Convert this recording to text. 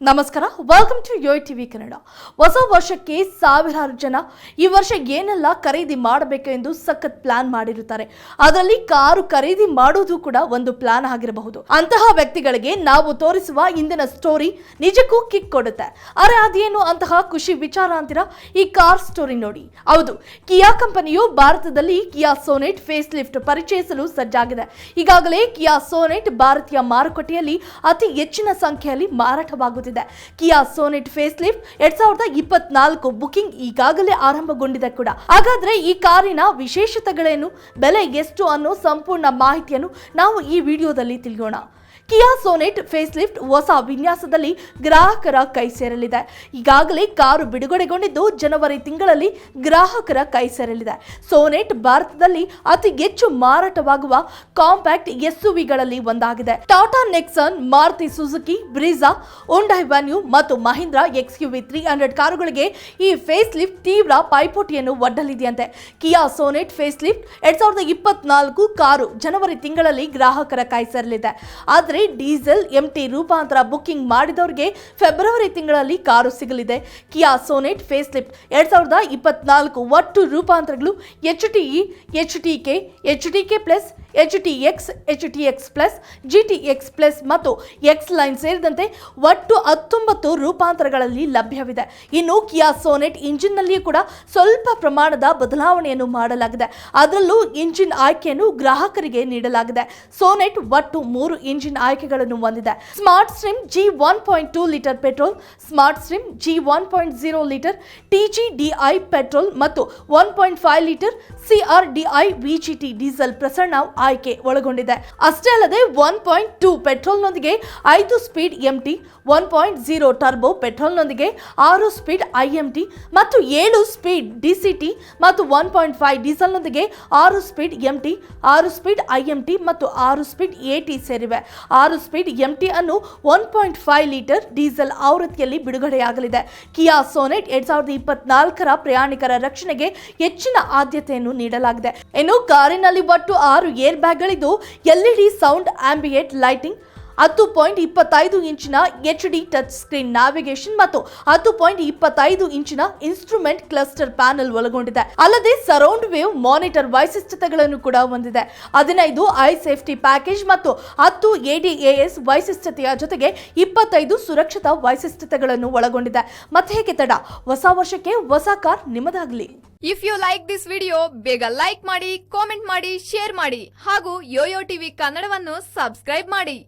ನಮಸ್ಕಾರ. Welcome to Yo TV Kannada ಹೊಸ ವರ್ಷಕ್ಕೆ ಸಾವಿರಾರು ಜನ ಈ ವರ್ಷ ಏನೆಲ್ಲ ಖರೀದಿ ಮಾಡಬೇಕು ಎಂದು ಸಖತ್ ಪ್ಲಾನ್ ಮಾಡಿರುತ್ತಾರೆ. ಅದರಲ್ಲಿ ಕಾರು ಖರೀದಿ ಮಾಡೋದು ಕೂಡ ಒಂದು ಪ್ಲಾನ್ ಆಗಿರಬಹುದು. ಅಂತಹ ವ್ಯಕ್ತಿಗಳಿಗೆ ನಾವು ತೋರಿಸುವ ಇಂದಿನ ಸ್ಟೋರಿ ನಿಜಕ್ಕೂ ಕಿಕ್ ಕೊಡುತ್ತೆ. ಅರೆ, ಅದೇನು ಅಂತಹ ಖುಷಿ ವಿಚಾರ ಅಂತಿರ? ಈ ಕಾರ್ ಸ್ಟೋರಿ ನೋಡಿ. ಹೌದು ಕಿಯಾ ಕಂಪನಿಯು ಭಾರತದಲ್ಲಿ ಕಿಯಾ ಸೋನೆಟ್ ಫೇಸ್ ಲಿಫ್ಟ್ ಪರಿಚಯಿಸಲು ಸಜ್ಜಾಗಿದೆ. ಈಗಾಗಲೇ ಕಿಯಾ ಸೋನೆಟ್ ಭಾರತೀಯ ಮಾರುಕಟ್ಟೆಯಲ್ಲಿ ಅತಿ ಹೆಚ್ಚಿನ ಸಂಖ್ಯೆಯಲ್ಲಿ ಮಾರಾಟವಾಗುತ್ತಿದೆ. ಕಿಯಾ ಸೋನೆಟ್ ಫೇಸ್ ಲಿಫ್ಟ್ ಎರಡ್ ಸಾವಿರದ ಇಪ್ಪತ್ನಾಲ್ಕು ಬುಕಿಂಗ್ ಈಗಾಗಲೇ ಆರಂಭಗೊಂಡಿದೆ ಕೂಡ. ಹಾಗಾದ್ರೆ ಈ ಕಾರಿನ ವಿಶೇಷತೆಗಳೇನು? ಬೆಲೆ ಎಷ್ಟು ಅನ್ನೋ ಸಂಪೂರ್ಣ ಮಾಹಿತಿಯನ್ನು ನಾವು ಈ ವಿಡಿಯೋದಲ್ಲಿ ತಿಳಿಯೋಣ. ಕಿಯಾ ಸೋನೆಟ್ ಫೇಸ್ ಲಿಫ್ಟ್ ಹೊಸ ವಿನ್ಯಾಸದಲ್ಲಿ ಗ್ರಾಹಕರ ಕೈ ಸೇರಲಿದೆ. ಈಗಾಗಲೇ ಕಾರು ಬಿಡುಗಡೆಗೊಂಡಿದ್ದು ಜನವರಿ ತಿಂಗಳಲ್ಲಿ ಗ್ರಾಹಕರ ಕೈ ಸೇರಲಿದೆ. ಸೋನೆಟ್ ಭಾರತದಲ್ಲಿ ಅತಿ ಹೆಚ್ಚು ಮಾರಾಟವಾಗುವ ಕಾಂಪ್ಯಾಕ್ಟ್ ಎಸ್ಯುವಿಗಳಲ್ಲಿ ಒಂದಾಗಿದೆ. Tata Nexon Maruti Suzuki, Brezza Hyundai Venue ಮತ್ತು ಮಹೀಂದ್ರಾ ವಿ ತ್ರೀ ಹಂಡ್ರೆಡ್ ಕಾರುಗಳಿಗೆ ಈ ಫೇಸ್ ಲಿಫ್ಟ್ ತೀವ್ರ ಪೈಪೋಟಿಯನ್ನು ಒಡ್ಡಲಿದೆಯಂತೆ. ಕಿಯಾ ಸೋನೆಟ್ ಫೇಸ್ ಲಿಫ್ಟ್ ಎರಡ್ ಸಾವಿರದ ಇಪ್ಪತ್ನಾಲ್ಕು ಕಾರು ಜನವರಿ ತಿಂಗಳಲ್ಲಿ ಗ್ರಾಹಕರ ಕೈ ಸೇರಲಿದೆ. ಆದರೆ ಡೀಸೆಲ್ ಎಂಟಿ ರೂಪಾಂತರ ಬುಕ್ಕಿಂಗ್ ಮಾಡಿದವರಿಗೆ ಫೆಬ್ರವರಿ ತಿಂಗಳಲ್ಲಿ ಕಾರು ಸಿಗಲಿದೆ. ಕಿಯಾ ಸೋನೆಟ್ ಫೇಸ್ ಲಿಫ್ಟ್ ಎರಡ್ ಸಾವಿರದ ಇಪ್ಪತ್ನಾಲ್ಕು ಒಟ್ಟು ರೂಪಾಂತರಗಳು H T E, H T K, H T K plus H T X H T X plus G T X plus ಮತ್ತು ಎಕ್ಸ್ ಲೈನ್ ಸೇರಿದಂತೆ ಒಟ್ಟು ಹತ್ತೊಂಬತ್ತು ರೂಪಾಂತರಗಳಲ್ಲಿ ಲಭ್ಯವಿದೆ. ಇನ್ನು ಕಿಯಾ ಸೋನೆಟ್ ಇಂಜಿನ್ನಲ್ಲಿಯೂ ಕೂಡ ಸ್ವಲ್ಪ ಪ್ರಮಾಣದ ಬದಲಾವಣೆಯನ್ನು ಮಾಡಲಾಗಿದೆ. ಅದರಲ್ಲೂ ಇಂಜಿನ್ ಆಯ್ಕೆಯನ್ನು ಗ್ರಾಹಕರಿಗೆ ನೀಡಲಾಗಿದೆ. ಸೋನೆಟ್ ಒಟ್ಟು ಮೂರು ಇಂಜಿನ್ ಆಯ್ಕೆಗಳನ್ನು ಹೊಂದಿದೆ. Smart stream G one point two litre petrol smart stream G one point zero litre T G DI petrol ಮತ್ತು one point five litre CR DI VGT diesel ಪ್ರಸರಣ ಆಯ್ಕೆ ಒಳಗೊಂಡಿದೆ. ಅಷ್ಟೇ ಅಲ್ಲದೆ ಒನ್ ಪಾಯಿಂಟ್ ಟೂ ಪೆಟ್ರೋಲ್ನೊಂದಿಗೆ ಐದು speed MT one point zero turbo ಪೆಟ್ರೋಲ್ನೊಂದಿಗೆ ಆರು speed I M T ಮತ್ತು ಏಳು ಸ್ಪೀಡ್ ಡಿ ಸಿ ಡಿಸಿಟಿ ಮತ್ತು ಒನ್ ಪಾಯಿಂಟ್ ಫೈವ್ ಡೀಸೆಲ್ನೊಂದಿಗೆ ಆರು ಸ್ಪೀಡ್ ಎಂ ಟಿ ಆರು ಸ್ಪೀಡ್ ಐ ಎಂ ಟಿ ಮತ್ತು ಆರು ಸ್ಪೀಡ್ ಎ ಟಿ ಸೇರಿವೆ. ಆರು ಸ್ಪೀಡ್ ಎಂ ಟಿ ಅನ್ನು one point five litre diesel ಆವೃತ್ತಿಯಲ್ಲಿ ಬಿಡುಗಡೆಯಾಗಲಿದೆ. ಕಿಯಾ ಸೋನೆಟ್ ಎರಡ್ ಸಾವಿರದ ಇಪ್ಪತ್ನಾಲ್ಕರ ಪ್ರಯಾಣಿಕರ ರಕ್ಷಣೆಗೆ ಹೆಚ್ಚಿನ ಆದ್ಯತೆಯನ್ನು ನೀಡಲಾಗಿದೆ. ಇನ್ನು ಕಾರಿನಲ್ಲಿ ಒಟ್ಟು ಆರು ಏರ್ ಬ್ಯಾಗ್ಗಳಿದ್ದು ಎಲ್ಇಡಿ ಸೌಂಡ್ ಆಂಬಿಯೇಟ್ ಲೈಟಿಂಗ್ ಹತ್ತು ಪಾಯಿಂಟ್ ಇಪ್ಪತ್ತೈದು ಇಂಚಿನ H D touch screen navigation ಮತ್ತು ಹತ್ತು ಪಾಯಿಂಟ್ ಇಪ್ಪತ್ತೈದು ಇಂಚಿನ ಇನ್ಸ್ಟ್ರೂಮೆಂಟ್ ಕ್ಲಸ್ಟರ್ ಪ್ಯಾನೆಲ್ ಒಳಗೊಂಡಿದೆ. ಅಲ್ಲದೆ ಸರೌಂಡ್ ವೇವ್ ಮಾನಿಟರ್ ವೈಶಿಷ್ಟ್ಯತೆಗಳನ್ನು ಕೂಡ ಹೊಂದಿದೆ. ಹದಿನೈದು ಐ ಸೇಫ್ಟಿ ಪ್ಯಾಕೇಜ್ ಮತ್ತು ಹತ್ತು ಎಡಿಎಎಸ್ ವೈಶಿಷ್ಟ್ಯತೆಯ ಜೊತೆಗೆ ಇಪ್ಪತ್ತೈದು ಸುರಕ್ಷತಾ ವೈಶಿಷ್ಟ್ಯತೆಗಳನ್ನು ಒಳಗೊಂಡಿದೆ. ಮತ್ತೆ ಹೇಗೆ ತಡ? ಹೊಸ ವರ್ಷಕ್ಕೆ ಹೊಸ car ನಿಮ್ಮದಾಗಲಿ. If you like this video ಬೇಗ ಲೈಕ್ ಮಾಡಿ ಕಾಮೆಂಟ್ ಮಾಡಿ ಶೇರ್ ಮಾಡಿ ಹಾಗೂ ಯೋಯೋ ಟಿವಿ ಕನ್ನಡವನ್ನು ಸಬ್ಸ್ಕ್ರೈಬ್ ಮಾಡಿ.